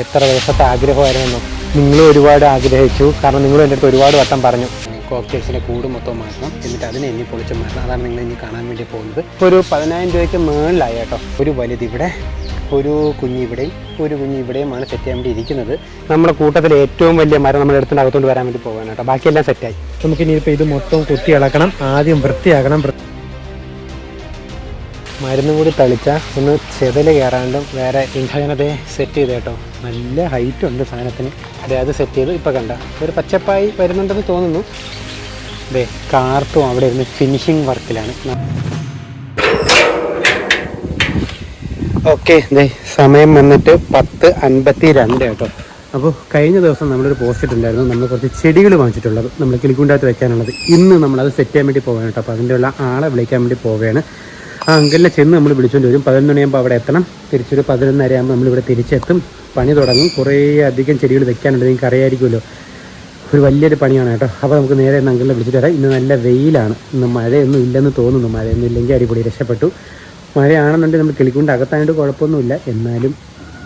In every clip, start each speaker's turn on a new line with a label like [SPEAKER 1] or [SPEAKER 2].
[SPEAKER 1] എത്ര ദിവസത്തെ ആഗ്രഹമായിരുന്നു നിങ്ങളും ഒരുപാട് ആഗ്രഹിച്ചു. കാരണം നിങ്ങളും എന്റെ അടുത്ത് ഒരുപാട് വട്ടം പറഞ്ഞു. കോക്ടേൽസിന്റെ കൂട് മൊത്തം മാറ്റണം. എന്നിട്ട് അതിനെ എന്നെ പൊളിച്ച് മാറ്റണം. അതാണ് നിങ്ങൾ ഇനി കാണാൻ വേണ്ടി പോകുന്നത്. ഇപ്പോൾ ഒരു പതിനായിരം രൂപയ്ക്ക് മേളിലായി കേട്ടോ. ഒരു വലുത് ഇവിടെ ഒരു കുഞ്ഞ് ഇവിടെയും ഒരു കുഞ്ഞ് ഇവിടെയുമാണ് സെറ്റ് ചെയ്യാൻ വേണ്ടി ഇരിക്കുന്നത്. നമ്മുടെ കൂട്ടത്തിൽ ഏറ്റവും വലിയ മരം നമ്മുടെ അടുത്തിന്റെ അകത്തോണ്ട് വരാൻ വേണ്ടി പോകാൻ ബാക്കിയെല്ലാം സെറ്റായി നമുക്ക് ഇനിയിപ്പോൾ ഇത് മൊത്തം കുത്തി ഇളക്കണം ആദ്യം വൃത്തിയാക്കണം. മരുന്നും കൂടി തളിച്ചാൽ ഒന്ന് ചെതൽ കയറാണ്ടും വേറെ ഇന്ധനത്തെ സെറ്റ് ചെയ്ത് കേട്ടോ നല്ല ഹൈറ്റ് ഉണ്ട് സാധനത്തിന്. അതെ അത് സെറ്റ് ചെയ്ത്. ഇപ്പോൾ കണ്ട. ഒരു പച്ചപ്പായി വരുന്നുണ്ടെന്ന് തോന്നുന്നു. അതെ കാർട്ടും അവിടെ ഇരുന്ന് ഫിനിഷിങ് വർക്കിലാണ് ഓക്കെ ദേ സമയം വന്നിട്ട് പത്ത് അൻപത്തി രണ്ട് കേട്ടോ. അപ്പോൾ കഴിഞ്ഞ ദിവസം നമ്മളൊരു പോസ്റ്റ് ഇട്ടുണ്ടായിരുന്നു. നമ്മൾ കുറച്ച് ചെടികൾ വാങ്ങിച്ചിട്ടുള്ളത്. നമ്മൾ കിളിക്കുണ്ടാകത്ത് വെക്കാനുള്ളത്. ഇന്ന് നമ്മളത് സെറ്റ് ചെയ്യാൻ വേണ്ടി പോവുകയാണ് കേട്ടോ. അപ്പോൾ അതിന്റെ ഉള്ള ആളെ വിളിക്കാൻ വേണ്ടി പോവുകയാണ് ആ അങ്കലിനെ ചെന്ന് നമ്മൾ വിളിച്ചുകൊണ്ട് വരും. പതിനൊന്ന് മണിയാകുമ്പോൾ അവിടെ എത്തണം. തിരിച്ചൊരു പതിനൊന്നര ആകുമ്പോൾ നമ്മളിവിടെ തിരിച്ചെത്തും. പണി തുടങ്ങും. കുറേ അധികം ചെടികൾ വെക്കാനുണ്ട്. നിങ്ങൾക്ക് അറിയാമായിരിക്കുമല്ലോ ഒരു വലിയൊരു പണിയാണ് കേട്ടോ. അപ്പോൾ നമുക്ക് നേരെ ഇന്ന് അങ്കിളിനെ വിളിച്ചിട്ട് വരാം. ഇന്ന് നല്ല വെയിലാണ്. ഇന്ന് മഴയൊന്നും ഇല്ലെന്ന് തോന്നുന്നു. മഴയൊന്നും ഇല്ലെങ്കിൽ അടിപൊളി രക്ഷപ്പെട്ടു. മഴയാണെന്നുണ്ടെങ്കിൽ നമ്മൾ കിളിക്കൊണ്ട്. അകത്തായിട്ട് കുഴപ്പമൊന്നുമില്ല. എന്നാലും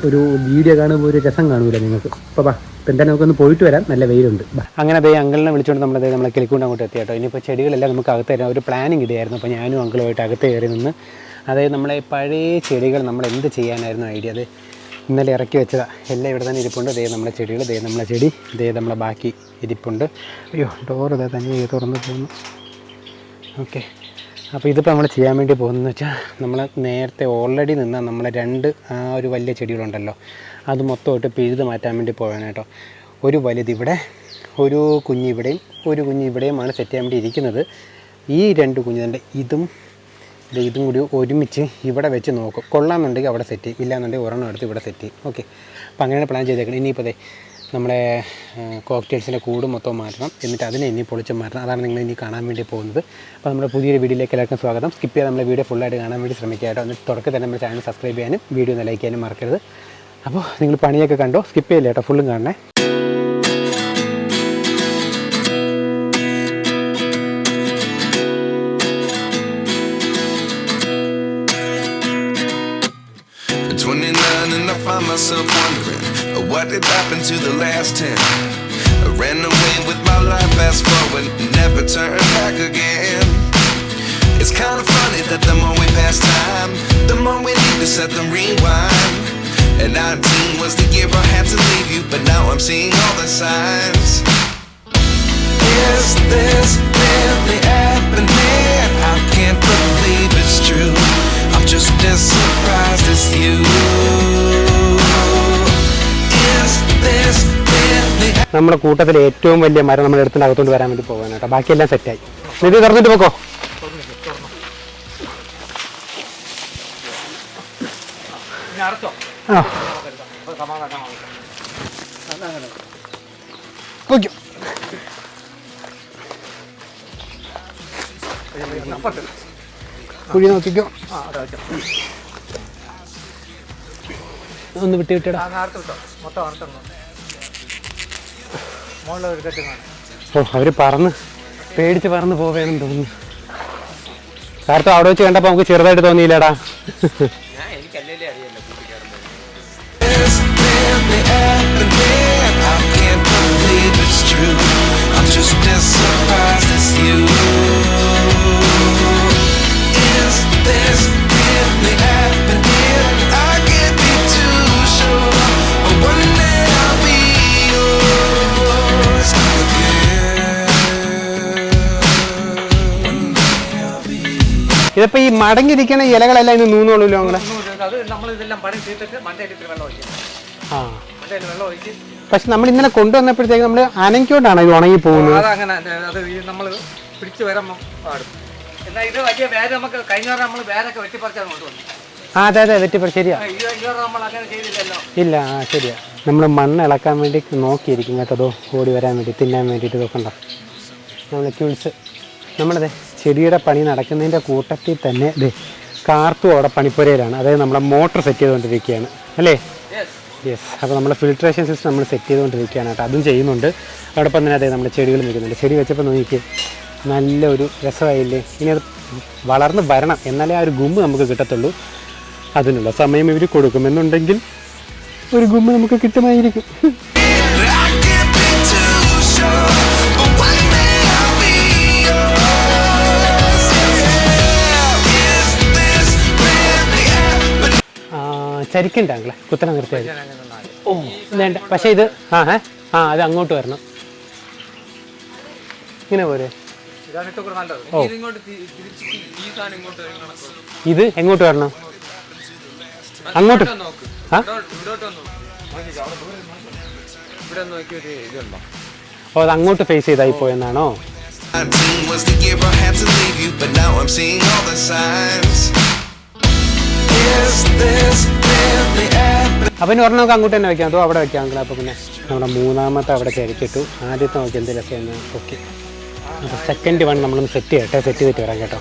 [SPEAKER 1] ഒരു വീഡിയോ കാണുമ്പോൾ ഒരു രസം കാണൂല നിങ്ങൾക്ക്. അപ്പോൾ ഇപ്പം എന്തായാലും നമുക്കൊന്ന് പോയിട്ട് വരാം. നല്ല വെയിലുണ്ട്. അങ്ങനെ അതേ അങ്കിളിനെ വിളിച്ചുകൊണ്ട് നമ്മളത് നമ്മളെ കിളിക്കൊണ്ട് അങ്ങോട്ട് എത്തി കേട്ടോ ഇനിയിപ്പോൾ ചെടികളെല്ലാം നമുക്ക് അകത്ത് തരാം. ഒരു പ്ലാനിങ് ഇടുകയായിരുന്നു അപ്പോൾ ഞാനും അങ്കിളുമായിട്ട് അകത്ത് കയറി നിന്ന് അതായത് നമ്മളെ പഴയ ചെടികൾ നമ്മൾ എന്ത് ചെയ്യാനായിരുന്നു ഐഡിയ അത് ഇന്നലെ ഇറക്കി വെച്ചതാണ് എല്ലാം ഇവിടെ തന്നെ ഇരിപ്പുണ്ട്. ദേ നമ്മളെ ചെടികൾ ദേ നമ്മളെ ചെടി ദേ നമ്മളെ ബാക്കി ഇരിപ്പുണ്ട്. അയ്യോ ഡോർ ഇതേ തന്നെ തുറന്ന് പോകുന്നു. ഓക്കെ അപ്പോൾ ഇതിപ്പോൾ നമ്മൾ ചെയ്യാൻ വേണ്ടി പോകുന്നതെന്ന് വെച്ചാൽ നമ്മൾ നേരത്തെ ഓൾറെഡി നിന്ന നമ്മളെ രണ്ട് ആ ഒരു വലിയ ചെടികളുണ്ടല്ലോ. അത് മൊത്തമായിട്ട് പിഴുത് മാറ്റാൻ വേണ്ടി പോവാണ് കേട്ടോ. ഒരു വലുത് ഇവിടെ ഒരു കുഞ്ഞ് ഇവിടെയും ഒരു കുഞ്ഞ് ഇവിടെയുമാണ് സെറ്റ് ചെയ്യാൻ വേണ്ടി ഇരിക്കുന്നത്. ഈ രണ്ട് കുഞ്ഞിന്റെ ഇതും ഇതും കൂടി ഒരുമിച്ച് ഇവിടെ വെച്ച് നോക്കും. കൊള്ളാമെന്നുണ്ടെങ്കിൽ അവിടെ സെറ്റ് ചെയ്യും. ഇല്ലാന്നുണ്ടെങ്കിൽ ഒരെണ്ണം എടുത്ത് ഇവിടെ സെറ്റ് ചെയ്യും. ഓക്കെ അപ്പോൾ അങ്ങനെയാണ് പ്ലാൻ ചെയ്തേക്കണം. ഇനിയിപ്പോൾ അതെ നമ്മുടെ കോക്ടെയിൽസിന്റെ കൂട് മൊത്തം മാറ്റണം. എന്നിട്ട് അതിനെ ഇനി പൊളിച്ച് മാറ്റണം. അതാണ് നിങ്ങൾ ഇനി കാണാൻ വേണ്ടി പോകുന്നത്. അപ്പോൾ നമ്മുടെ പുതിയൊരു വീഡിയോയിലേക്ക് എല്ലാവർക്കും സ്വാഗതം. സ്കിപ്പ് ചെയ്യാൻ നമ്മുടെ വീഡിയോ ഫുള്ളായിട്ട് കാണാൻ വേണ്ടി ശ്രമിക്കുക കേട്ടോ. എന്നിട്ട് തുടക്കത്തിൽ നമ്മുടെ ചാനൽ സബ്സ്ക്രൈബ് ചെയ്യാനും വീഡിയോ ഒന്ന് ലൈക്ക് ചെയ്യാനും മറക്കരുത്. അപ്പോൾ നിങ്ങൾ പണിയൊക്കെ കണ്ടോ സ്കിപ്പ് ചെയ്യില്ല കേട്ടോ ഫുള്ളും കാണണേ
[SPEAKER 2] At 29 and I find myself wondering uh, what did happen to the last 10 I ran away with my life fast forward never turn back again It's kind of funny that the more we pass time the more we need to set the rewind And 19 was the year I had to leave you but now I'm seeing all the signs Is this really happening? I can't believe it's true. I'm just as surprised as you. Is this really
[SPEAKER 1] നമ്മുടെ കൂട്ടത്തിൽ ഏറ്റവും വലിയ മരം നമ്മുടെ അടുത്തിന്റെ അകത്തോണ്ട് വരാൻ വേണ്ടി പോകാൻ കേട്ടോ ബാക്കിയെല്ലാം സെറ്റായി നിധി തുറന്നിട്ട് പോക്കോ ആ പൊയ്ക്കോ. കുഴി നോക്കിക്കോ. ഒന്ന് വിട്ട് വിട്ടടാ ഓ അവർ പറന്ന് പേടിച്ച് പറന്ന് പോവേന്ന് തോന്നുന്നു. കാരണം അവിടെ വെച്ച് കണ്ടപ്പോ നമുക്ക് ചെറുതായിട്ട് തോന്നിയില്ലടാ. ഇതിപ്പോ ഈ മടങ്ങിയിരിക്കുന്ന ഇലകളെല്ലാം ഇന്ന് നൂന്നുള്ളൂല്ലോ അങ്ങനെ? ആ. പക്ഷെ നമ്മൾ ഇന്നലെ കൊണ്ടുവന്നപ്പോഴത്തേക്ക് നമ്മൾ അനങ്ങിക്കൊണ്ടാണ് ഇത് ഉണങ്ങി പോകുന്നത്.
[SPEAKER 3] അതങ്ങനെ അത് നമ്മൾ പിടിച്ചു വരാൻ പാടും. എന്നാൽ ഇത് വലിയ വേര് നമുക്ക് കഴിഞ്ഞ നമ്മൾ വേരൊക്കെ കൊണ്ടുവന്നു
[SPEAKER 1] ആ അതെ അതെ വെറ്റിപ്പറ ശരിയാ.
[SPEAKER 3] ഇത് നമ്മൾ അങ്ങനെ ചെയ്തില്ലല്ലോ.
[SPEAKER 1] ഇല്ല ആ ശരിയാ. നമ്മൾ മണ്ണ് ഇളക്കാൻ വേണ്ടി നോക്കിയിരിക്കും കേട്ടതോ ഓടി വരാൻ വേണ്ടി തിന്നാൻ വേണ്ടിയിട്ട് നോക്കണ്ട നമ്മൾ ക്യൂൾസ് നമ്മളതെ ചെടിയുടെ പണി നടക്കുന്നതിന്റെ കൂട്ടത്തിൽ തന്നെ ദേ കാർത്തു അവിടെ പണിപ്പുരയിലാണ്. അതായത് നമ്മളെ മോട്ടർ സെറ്റ് ചെയ്തുകൊണ്ടിരിക്കുകയാണ്. അല്ലേ? യെസ് അപ്പോൾ നമ്മൾ ഫിൽട്രേഷൻ സിസ്റ്റം നമ്മൾ സെറ്റ് ചെയ്തുകൊണ്ടിരിക്കുകയാണ് കേട്ടോ. അതും ചെയ്യുന്നുണ്ട്. അതോടൊപ്പം തന്നെ അതെ നമ്മുടെ ചെടികൾ നിൽക്കുന്നുണ്ട്. ചെടി വെച്ചപ്പോൾ നോക്കി നല്ലൊരു രസമായില്ലേ? ഇനി അത് വളർന്ന് വരണം. എന്നാലേ ആ ഒരു ഗുമ്പ് നമുക്ക് കിട്ടത്തുള്ളൂ. അതിനുള്ള സമയം ഇവർ കൊടുക്കുമെന്നുണ്ടെങ്കിൽ ഒരു ഗുമ്പ് നമുക്ക് കിട്ടുമായിരിക്കും. ആ, ചരിക്കുണ്ടാങ്കിളെ കുത്തനെ നിർത്തിയാൽ ഓ വേണ്ട. പക്ഷേ ഇത് ആ ഏ ആ അത് അങ്ങോട്ട് വരണം. ഇങ്ങനെ പോരെ. ഓ.
[SPEAKER 3] ഇതിങ്ങോട്ട് തി- ഈ സാധനം ഇങ്ങോട്ട് വരുന്ന
[SPEAKER 1] ഇത് എങ്ങോട്ട് വരണം? അങ്ങോട്ട്. ആ? ഓ അത് അങ്ങോട്ട് ഫേസ് ചെയ്തായി പോയെന്നാണോ
[SPEAKER 2] 19 was the year I had to leave you, but now I'm seeing all the signs. Is this?
[SPEAKER 1] അപ്പം ഇനി നമുക്ക് അങ്ങോട്ട് തന്നെ വെക്കാം. അതോ അവിടെ വെക്കാം. അങ്കിൾ അപ്പോൾ പിന്നെ നമ്മുടെ മൂന്നാമത്തെ അവിടെ ചരിച്ചിട്ടു ആദ്യത്തെ നോക്കി എന്തെങ്കിലുമൊക്കെ ഒന്ന് ഓക്കെ അപ്പോൾ സെക്കൻഡ് വൺ നമ്മളൊന്ന് സെറ്റ് ചെയ്യട്ടെ. സെറ്റ് ചെയ്തിട്ട് വരാം കേട്ടോ.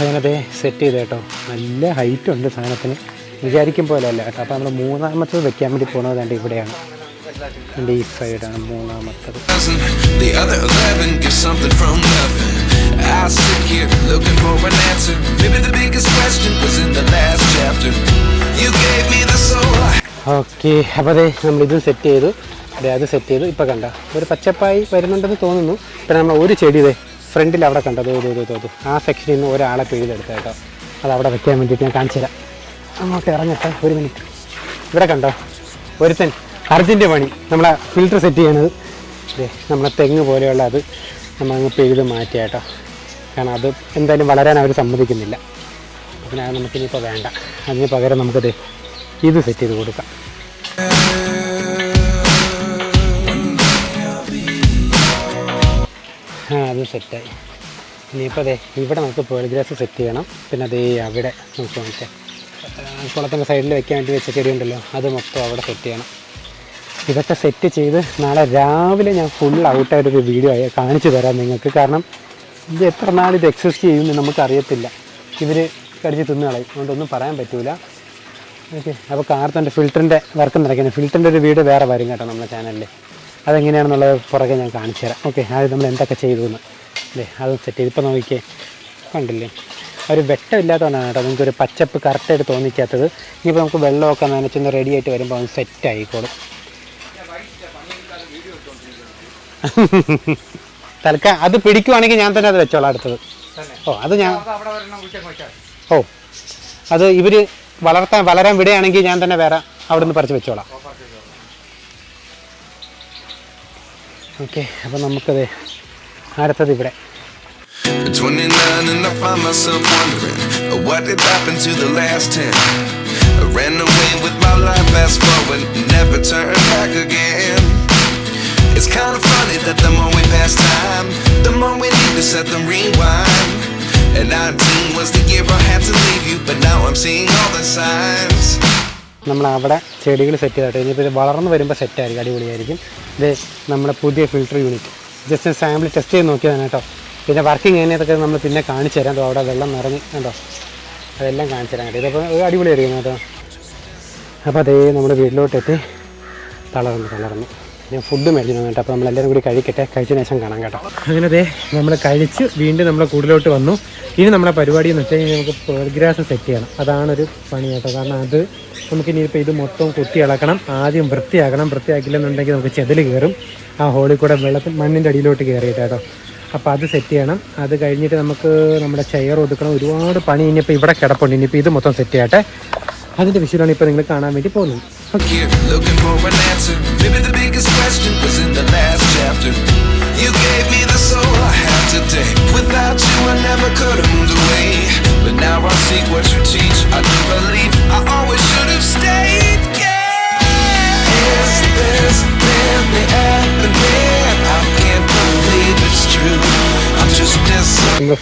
[SPEAKER 1] അങ്ങനത്തെ സെറ്റ് ചെയ്ത് കേട്ടോ. നല്ല ഹൈറ്റ് ഉണ്ട് സാധനത്തിന്. വിചാരിക്കും പോലെ അല്ല കേട്ടോ. അപ്പോൾ നമ്മൾ മൂന്നാമത്തത് വെക്കാൻ വേണ്ടി പോകുന്നത് കണ്ട് ഇവിടെയാണ്. സൈഡാണ് മൂന്നാമത്തത്.
[SPEAKER 2] I sit here looking for an answer. Maybe the biggest question was in the last chapter. You gave me the soul.
[SPEAKER 1] Okay അപ്പോൾ അതെ നമ്മളിതും സെറ്റ് ചെയ്തു. അതെ അത് സെറ്റ് ചെയ്തു. ഇപ്പോൾ കണ്ട. ഒരു പച്ചപ്പായി വരുന്നുണ്ടെന്ന് തോന്നുന്നു. പിന്നെ നമ്മൾ ഒരു ചെടി ഇതേ ഫ്രണ്ടിൽ അവിടെ കണ്ടത് തോതു തോതു ആ സെക്ഷനിൽ നിന്ന് ഒരാളെ പിഴുതെടുത്ത കേട്ടോ. അത് അവിടെ വെക്കാൻ വേണ്ടിയിട്ട് ഞാൻ കാണിച്ചു തരാം അങ്ങോട്ട് ഇറങ്ങട്ടെ. ഒരു മിനിറ്റ് ഇവിടെ കണ്ടോ? ഒരുത്തൻ അർജന്റ് പണി നമ്മളെ ഫിൽറ്റർ സെറ്റ് ചെയ്യണത്. നമ്മളെ തെങ്ങ് പോലെയുള്ള അത് നമ്മൾ അങ്ങ് പിഴുത് മാറ്റിയ കേട്ടോ. കാരണം അത് എന്തായാലും വളരാൻ അവർ സമ്മതിക്കുന്നില്ല. പിന്നെ അത് നമുക്കിനിപ്പോൾ വേണ്ട. അതിന് പകരം നമുക്കത് ഇത് സെറ്റ് ചെയ്ത് കൊടുക്കാം. ആ അത് സെറ്റായി ഇനിയിപ്പോൾ അതെ ഇവിടെ നമുക്ക് പേൾ ഗ്രാസ് സെറ്റ് ചെയ്യണം. പിന്നെ അതേ അവിടെ നമുക്ക് മറ്റേ കുളത്തിന്റെ സൈഡിൽ വെക്കാൻ വേണ്ടി വെച്ച ചെടി ഉണ്ടല്ലോ അത് മൊത്തം അവിടെ സെറ്റ് ചെയ്യണം. ഇതൊക്കെ സെറ്റ് ചെയ്ത് നാളെ രാവിലെ ഞാൻ ഫുൾ ഔട്ടായിട്ടൊരു വീഡിയോ ആയി കാണിച്ചു തരാം നിങ്ങൾക്ക്. കാരണം ഇത് എത്ര നാൾ ഇത് എക്സിസ്റ്റ് ചെയ്യുമെന്ന് നമുക്കറിയത്തില്ല. ഇവർ കടിച്ച് തിന്നു കളയും. അതുകൊണ്ടൊന്നും പറയാൻ പറ്റില്ല ഓക്കെ അപ്പോൾ കാർത്തന്റെ ഫിൽറ്ററിന്റെ വർക്ക് നടക്കുന്നത് ഫിൽറ്ററിന്റെ ഒരു വീഡിയോ വേറെ വരും കേട്ടോ നമ്മുടെ ചാനലിൽ അതെങ്ങനെയാണെന്നുള്ളത് പുറകെ ഞാൻ കാണിച്ചു തരാം. ഓക്കെ അത് നമ്മൾ എന്തൊക്കെ ചെയ്തു എന്ന് അല്ലേ അത് സെറ്റ് ചെയ്ത്. ഇപ്പോൾ നോക്കിയേ. കണ്ടില്ലേ? ഒരു വെട്ടമില്ലാത്തതുകൊണ്ടാണ് കേട്ടോ. നിങ്ങൾക്ക് ഒരു പച്ചപ്പ് കറക്റ്റായിട്ട് തോന്നിക്കാത്തത്. ഇനിയിപ്പോൾ നമുക്ക് വെള്ളമൊക്കെ നനച്ചൊന്ന് റെഡി ആയിട്ട് വരുമ്പോൾ അത് സെറ്റ് ആയിക്കോളും. തൽക്കാലം അത് പിടിക്കുവാണെങ്കിൽ ഞാൻ തന്നെ അത് വെച്ചോളാം അടുത്തത്. ഓ അത് ഞാൻ ഓ അത് ഇവർ വളർത്താൻ വളരാൻ വിടുകയാണെങ്കിൽ ഞാൻ തന്നെ വേറെ അവിടെ നിന്ന് പറിച്ച് വെച്ചോളാം. ഓക്കെ അപ്പോൾ നമുക്കത് അടുത്തത് ഇവിടെ.
[SPEAKER 2] At 29 and I find myself wondering uh, what did happen to the last 10. I ran away with my life, fast forward, never turn back again. It's kind of funny that the more we pass time, the more we need to set them rewind. And 19 was the year I had to leave you, but now I'm seeing all the signs.
[SPEAKER 1] നമ്മൾ അവിടെ ചെടികൾ set ചെയ്തിട്ട്. ഇനിയിപ്പോൾ ഇത് വളർന്ന് വരുമ്പോൾ സെറ്റായിരിക്കും അടിപൊളിയായിരിക്കും. ഇത് നമ്മുടെ പുതിയ filter unit just sample test ചെയ്ത് നോക്കിയതാണ് കേട്ടോ. പിന്നെ വർക്കിംഗ് എങ്ങനെയൊക്കെ നമ്മൾ പിന്നെ കാണിച്ചു തരാം. അവിടെ വെള്ളം നിറഞ്ഞ് കണ്ടോ? അതെല്ലാം കാണിച്ചു തരാം കേട്ടോ. ഇതിപ്പോൾ അടിപൊളിയായിരിക്കും കേട്ടോ. അപ്പോൾ അതേ നമ്മുടെ വീട്ടിലോട്ടെത്തി. തളർന്നു തളർന്നു. ഞാൻ ഫുഡ് മേടിച്ചു കേട്ടോ. അപ്പോൾ നമ്മളെല്ലാവരും കൂടി കഴിക്കട്ടെ. കഴിച്ചതിന് ശേഷം കാണാം കേട്ടോ. അങ്ങനെ അതെ നമ്മൾ കഴിച്ച് വീണ്ടും നമ്മളെ കൂടിലോട്ട് വന്നു. ഇനി നമ്മളെ പരിപാടി എന്ന് വെച്ചാൽ നമുക്ക് പ്രോഗ്രാസ് സെറ്റ് ചെയ്യണം. അതാണൊരു പണി കേട്ടോ. കാരണം അത് നമുക്ക് ഇനിയിപ്പോൾ ഇത് മൊത്തം കുത്തി ഇളക്കണം ആദ്യം വൃത്തിയാക്കണം. വൃത്തിയാക്കില്ലെന്നുണ്ടെങ്കിൽ നമുക്ക് ചെതിൽ കയറും. ആ ഹോളിൽ കൂടെ വെള്ളത്തിൽ മണ്ണിന്റെ അടിയിലോട്ട് കയറിയിട്ട് കേട്ടോ. അപ്പോൾ അത് സെറ്റ് ചെയ്യണം. അത് കഴിഞ്ഞിട്ട് നമുക്ക് നമ്മുടെ ചെയർ ഒതുക്കണം. ഒരുപാട് പണി ഇനിയിപ്പോൾ ഇവിടെ കിടപ്പുണ്ട്. ഇനിയിപ്പോൾ ഇത് മൊത്തം സെറ്റ് ചെയ്യട്ടെ. അതിന്റെ വിഷയമാണ് ഇപ്പോൾ നിങ്ങൾ കാണാൻ വേണ്ടി പോകുന്നത്.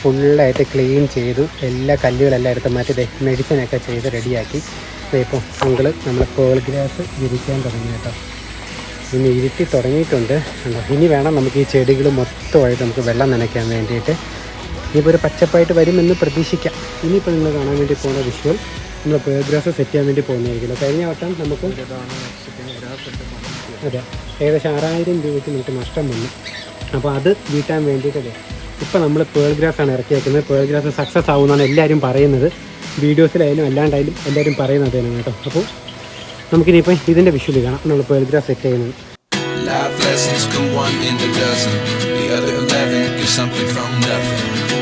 [SPEAKER 1] ഫുള്ളായിട്ട് ക്ലീൻ ചെയ്തു. എല്ലാ കല്ലുകളെല്ലാം എടുത്ത് മാറ്റി മെഡിസിനൊക്കെ ചെയ്ത് റെഡിയാക്കി ഇപ്പോൾ അങ്കിൾ നമ്മൾ കോൾ ഗ്രാസ് വിരിക്കാൻ തുടങ്ങി കേട്ടോ. ഇനി ഇരുത്തി തുടങ്ങിയിട്ടുണ്ട്. ഇനി വേണം നമുക്ക് ഈ ചെടികൾ മൊത്തമായിട്ട് നമുക്ക് വെള്ളം നനയ്ക്കാൻ വേണ്ടിയിട്ട്. ഇനിയിപ്പോൾ ഒരു പച്ചപ്പായിട്ട് വരുമെന്ന് പ്രതീക്ഷിക്കാം. ഇനിയിപ്പോൾ നിങ്ങൾ കാണാൻ വേണ്ടി പോകുന്ന വിഷ്വൽ നമ്മൾ പേൾഗ്രാസ് സെറ്റ് ചെയ്യാൻ വേണ്ടി പോകുന്നതായിരിക്കില്ല കഴിഞ്ഞ വട്ടം നമുക്ക് അതെ ഏകദേശം ആറായിരം രൂപയ്ക്ക് നമുക്ക് നഷ്ടം വന്നു. അപ്പോൾ അത് വീട്ടാൻ വേണ്ടിയിട്ടല്ലേ ഇപ്പോൾ നമ്മൾ പേൾ ഗ്രാസ് ആണ് ഇറക്കിയേക്കുന്നത്. പേൾ ഗ്രാസ് സക്സസ് ആവുമെന്നാണ് എല്ലാവരും പറയുന്നത്. വീഡിയോസിലായാലും അല്ലാണ്ടായാലും എല്ലാവരും പറയുന്നത് തന്നെ കേട്ടോ. അപ്പോൾ നമുക്കിനിയിപ്പോൾ ഇതിന്റെ വിഷ്വൽ കാണാം. നമ്മൾ പേൾ ഗ്രാസ് സെറ്റ് ചെയ്യുന്നത്.
[SPEAKER 2] Life lessons come one in dozen. The other eleven get something from nothing.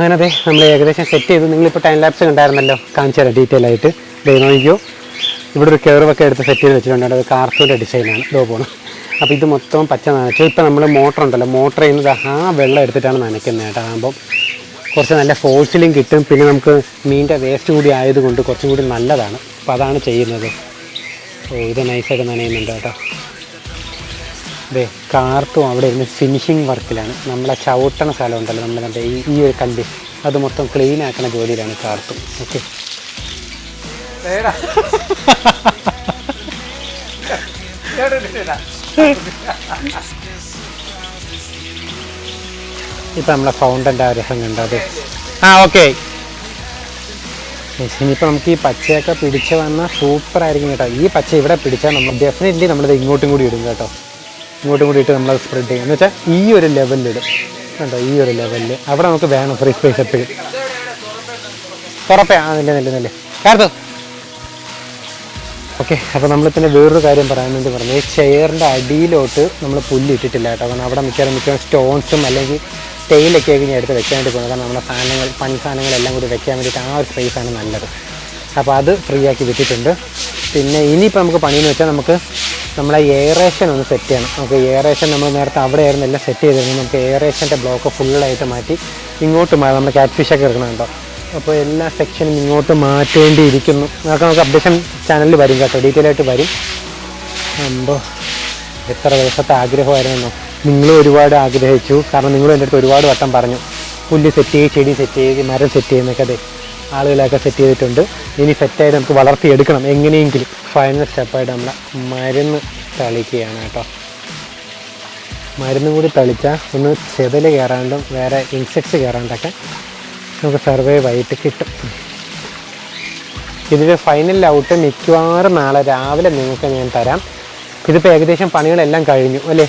[SPEAKER 1] അങ്ങനെ അതെ നമ്മൾ ഏകദേശം സെറ്റ് ചെയ്തു. നിങ്ങളിപ്പോൾ ടൈം ലാപ്സ് കണ്ടായിരുന്നല്ലോ? കാണിച്ചു തരാം ഡീറ്റെയിൽ ആയിട്ട്. ദേ നോക്കിയോ ഇവിടെ ഒരു കെയറൊക്കെ എടുത്ത് സെറ്റ് ചെയ്ത് വെച്ചിട്ടുണ്ട്. അത് കാർട്ടൂന്റെ ഡിസൈനാണ് ഇതോ പോകണം അപ്പോൾ ഇത് മൊത്തം പച്ച നനച്ചു. ഇപ്പോൾ നമ്മൾ മോട്ടർ ഉണ്ടല്ലോ. മോട്ടർ ചെയ്യുന്നത് ആ വെള്ളം എടുത്തിട്ടാണ് നനയ്ക്കുന്നത് കേട്ടോ. ആകുമ്പോൾ കുറച്ച് നല്ല ഫോഴ്സിലും കിട്ടും. പിന്നെ നമുക്ക് മീനിന്റെ വേസ്റ്റ് കൂടി ആയതുകൊണ്ട് കുറച്ചും കൂടി നല്ലതാണ്. അപ്പോൾ അതാണ് ചെയ്യുന്നത്. ഓ ഇത് നൈസായിട്ട് നനയുന്നുണ്ട് കേട്ടോ. അതെ കാർത്തും അവിടെ ഇരുന്ന് ഫിനിഷിങ് വർക്കിലാണ് നമ്മളെ ചവിട്ടണ സ്ഥലം ഉണ്ടല്ലോ നമ്മൾ കണ്ട ഈ ഈ ഒരു കല്ല്. അത് മൊത്തം ക്ലീൻ ആക്കണ ജോലിയിലാണ് കാർത്തും. ഓക്കെ. ഇപ്പം നമ്മളെ ഫൗണ്ടന്റെ ആ രസം കണ്ടോ അത്? ആ ഓക്കെ. ഇനിയിപ്പോൾ നമുക്ക് ഈ പച്ചയൊക്കെ പിടിച്ച് വന്നാൽ സൂപ്പർ ആയിരിക്കും കേട്ടോ. ഈ പച്ച ഇവിടെ പിടിച്ചാൽ നമ്മൾ ഡെഫിനറ്റ്ലി നമ്മളിത് ഇങ്ങോട്ടും കൂടി ഇടും കേട്ടോ. ഇങ്ങോട്ടും കൂടി ഇട്ട് നമ്മൾ സ്പ്രെഡ് ചെയ്യും. എന്ന് വെച്ചാൽ ഈ ഒരു ലെവലിലിടും കണ്ടോ? ഈ ഒരു ലെവലിൽ അവിടെ നമുക്ക് വേണം ഫ്രീ സ്പേസ് എപ്പോഴും. തുറപ്പേ. ആ നല്ല നല്ല കാരണം ഓക്കെ അപ്പോൾ നമ്മൾ പിന്നെ വേറൊരു കാര്യം പറയാൻ വേണ്ടി പറഞ്ഞു. ഈ ചെയറിന്റെ അടിയിലോട്ട് നമ്മൾ പുല്ല് ഇട്ടിട്ടില്ല കേട്ടോ. കാരണം അവിടെ മിക്കവാറും മിക്കവാറും സ്റ്റോൺസും അല്ലെങ്കിൽ സ്റ്റെയിലൊക്കെ ആയിരിക്കും എടുത്ത് വെക്കാൻ വേണ്ടി പോകുന്നത്. കാരണം നമ്മുടെ സാധനങ്ങൾ പണി സാധനങ്ങളെല്ലാം കൂടി വെക്കാൻ വേണ്ടിയിട്ട് ആ ഒരു സ്പേസാണ് നല്ലത്. അപ്പോൾ അത് ഫ്രീ ആക്കി വിട്ടിട്ടുണ്ട് പിന്നെ ഇനിയിപ്പോൾ നമുക്ക് പണിയെന്ന് വെച്ചാൽ നമുക്ക് നമ്മളെ എയറേഷൻ ഒന്ന് സെറ്റ് ചെയ്യണം. നമുക്ക് എയറേഷൻ നമ്മൾ നേരത്തെ അവിടെ ആയിരുന്നു എല്ലാം സെറ്റ് ചെയ്തിരുന്നു നമുക്ക് എയറേഷന്റെ ബ്ലോക്ക് ഫുള്ളായിട്ട് മാറ്റി ഇങ്ങോട്ട് മാറി നമ്മൾ ക്യാറ്റ് ഫിഷൊക്കെ എടുക്കണുണ്ടോ അപ്പോൾ എല്ലാ സെക്ഷനും ഇങ്ങോട്ട് മാറ്റേണ്ടിയിരിക്കുന്നു. അതൊക്കെ നമുക്ക് അപ്ഡേഷൻ ചാനലിൽ വരും കേട്ടോ. ഡീറ്റെയിൽ ആയിട്ട് വരും. അപ്പോൾ എത്ര ദിവസത്തെ ആഗ്രഹമായിരുന്നു. നിങ്ങളും ഒരുപാട് ആഗ്രഹിച്ചു. കാരണം നിങ്ങളും എന്റെ അടുത്ത് ഒരുപാട് വട്ടം പറഞ്ഞു. പുല്ല് സെറ്റ് ചെയ്ത് ചെടി സെറ്റ് ചെയ്ത് മരം സെറ്റ് ചെയ്യുന്നൊക്കെ അതെ. ആളുകളൊക്കെ സെറ്റ് ചെയ്തിട്ടുണ്ട്. ഇനി സെറ്റായിട്ട് നമുക്ക് വളർത്തിയെടുക്കണം എങ്ങനെയെങ്കിലും. ഫൈനൽ സ്റ്റെപ്പായിട്ട് നമ്മൾ മരുന്ന് തളിക്കുകയാണ് കേട്ടോ. മരുന്നും കൂടി തളിച്ചാൽ ഒന്ന് ചെതൽ കയറാണ്ടും വേറെ ഇൻസെക്ട്സ് കയറാണ്ടൊക്കെ നമുക്ക് സർവൈവ് ആയിട്ട് കിട്ടും. ഇതിന്റെ ഫൈനൽ ഔട്ട് മിക്കവാറും നാളെ രാവിലെ നിങ്ങൾക്ക് ഞാൻ തരാം. ഇതിപ്പോൾ ഏകദേശം പണികളെല്ലാം കഴിഞ്ഞു അല്ലേ?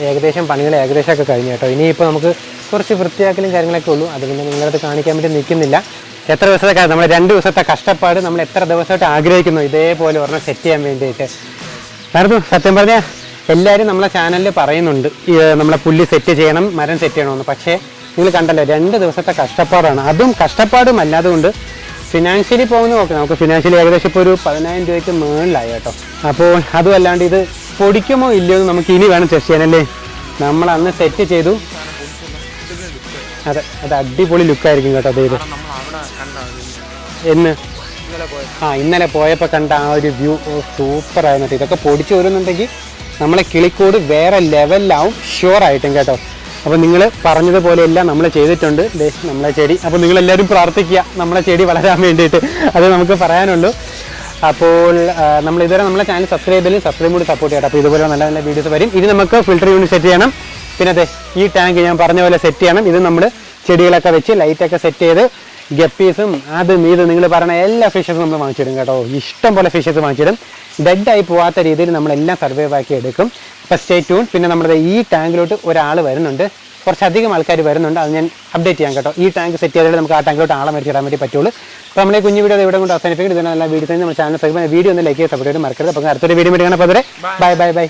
[SPEAKER 1] ഏകദേശം പണികൾ ഏകദേശമൊക്കെ കഴിഞ്ഞു കേട്ടോ. ഇനിയിപ്പോൾ നമുക്ക് കുറച്ച് വൃത്തിയാക്കലും കാര്യങ്ങളൊക്കെ ഉള്ളൂ. അത് പിന്നെ നിങ്ങളത് കാണിക്കാൻ വേണ്ടി നിൽക്കുന്നില്ല. എത്ര ദിവസത്തെ നമ്മൾ രണ്ട് ദിവസത്തെ കഷ്ടപ്പാട് നമ്മൾ എത്ര ദിവസമായിട്ട് ആഗ്രഹിക്കുന്നു? ഇതേപോലെ ഒരെണ്ണം സെറ്റ് ചെയ്യാൻ വേണ്ടിയിട്ട്. നടന്നു സത്യം പറഞ്ഞാൽ എല്ലാവരും നമ്മളെ ചാനലിൽ പറയുന്നുണ്ട്. നമ്മളെ പുല്ല് സെറ്റ് ചെയ്യണം മരം സെറ്റ് ചെയ്യണമെന്ന്. പക്ഷേ നിങ്ങൾ കണ്ടല്ലോ രണ്ട് ദിവസത്തെ കഷ്ടപ്പാടാണ്. അതും കഷ്ടപ്പാടും അല്ലാതുകൊണ്ട് ഫിനാൻഷ്യലി പോകുന്ന നോക്കി. നമുക്ക് ഫിനാൻഷ്യലി ഏകദേശം ഇപ്പോൾ ഒരു പതിനായിരം രൂപയ്ക്ക് മുകളിലായി കേട്ടോ. അപ്പോൾ അതുമല്ലാണ്ട് ഇത് പൊടിക്കുമോ ഇല്ലയോ എന്ന് നമുക്ക് ഇനി വേണം ചെസ് ചെയ്യാനല്ലേ നമ്മൾ അന്ന് സെറ്റ് ചെയ്തു. അതെ അത് അടിപൊളി ലുക്കായിരിക്കും കേട്ടോ അത് ഇത് എന്ന്? ആ ഇന്നലെ പോയപ്പോൾ കണ്ട ആ ഒരു വ്യൂ സൂപ്പർ ആയിരുന്നു. ഇതൊക്കെ പൊടിച്ചു വരുന്നുണ്ടെങ്കിൽ നമ്മളെ കിളിക്കോട് വേറെ ലെവലിലാവും ഷുവർ ആയിട്ടും കേട്ടോ. അപ്പോൾ നിങ്ങൾ പറഞ്ഞതുപോലെയെല്ലാം നമ്മൾ ചെയ്തിട്ടുണ്ട്. ദേ നമ്മളെ ചെടി. അപ്പോൾ നിങ്ങളെല്ലാവരും പ്രാർത്ഥിക്കുക. നമ്മളെ ചെടി വളരാൻ വേണ്ടിയിട്ട്. അത് നമുക്ക് പറയാനുള്ളൂ. അപ്പോൾ നമ്മൾ ഇതുവരെ നമ്മളെ ചാനൽ സബ്സ്ക്രൈബ് ചെയ്താലും സബ്സ്ക്രൈബ് കൂടി സപ്പോർട്ട് ചെയ്യട്ടെ അപ്പോൾ ഇതുപോലെ നല്ല നല്ല വീഡിയോസ് വരും. ഇനി നമുക്ക് ഫിൽറ്റർ യൂണിറ്റ് സെറ്റ് ചെയ്യണം. പിന്നെ അതെ ഈ ടാങ്ക് ഞാൻ പറഞ്ഞ പോലെ സെറ്റ് ചെയ്യണം. ഇത് നമ്മൾ ചെടികളൊക്കെ വെച്ച് ലൈറ്റൊക്കെ സെറ്റ് ചെയ്ത് ഗപ്പീസും അതും ഇത് നിങ്ങൾ പറയുന്ന എല്ലാ ഫിഷസും നമ്മൾ വാങ്ങിച്ചിടും കേട്ടോ. ഇഷ്ടം പോലെ ഫിഷസ് വാങ്ങിച്ചിടും. ഡെഡായി പോവാത്ത രീതിയിൽ നമ്മളെല്ലാം സർവൈവ് ആക്കി എടുക്കും. അപ്പോൾ സ്റ്റേ ട്യൂൺ പിന്നെ നമ്മുടെ ഈ ടാങ്കിലോട്ട് ഒരാൾ വരുന്നുണ്ട്. കുറച്ചധികം ആൾക്കാർ വരുന്നുണ്ട്. അത് ഞാൻ അപ്ഡേറ്റ് ചെയ്യാം കേട്ടോ. ഈ ടാങ്ക് സെറ്റ് ചെയ്താലേ നമുക്ക് ആ ടാങ്കിലോട്ട് ആളെ മരിച്ചിടാൻ വേണ്ടി പറ്റുള്ളൂ. അപ്പോൾ നമ്മളെ കുഞ്ഞു വീഡിയോ ഇവിടെ കൊണ്ട് അവസാനിപ്പിക്കും ഇതിനുള്ള വീഡിയോ നമ്മുടെ ചാനൽ സബ്സ്ക്രൈബ് വീഡിയോ ഒന്ന് ലൈക്ക് ചെയ്ത് സപ്പോർട്ട് മറക്കരുത്. അപ്പോൾ അടുത്തൊരു വീഡിയോ കാണാൻ അപ്പോൾ ബൈ ബൈ ബൈ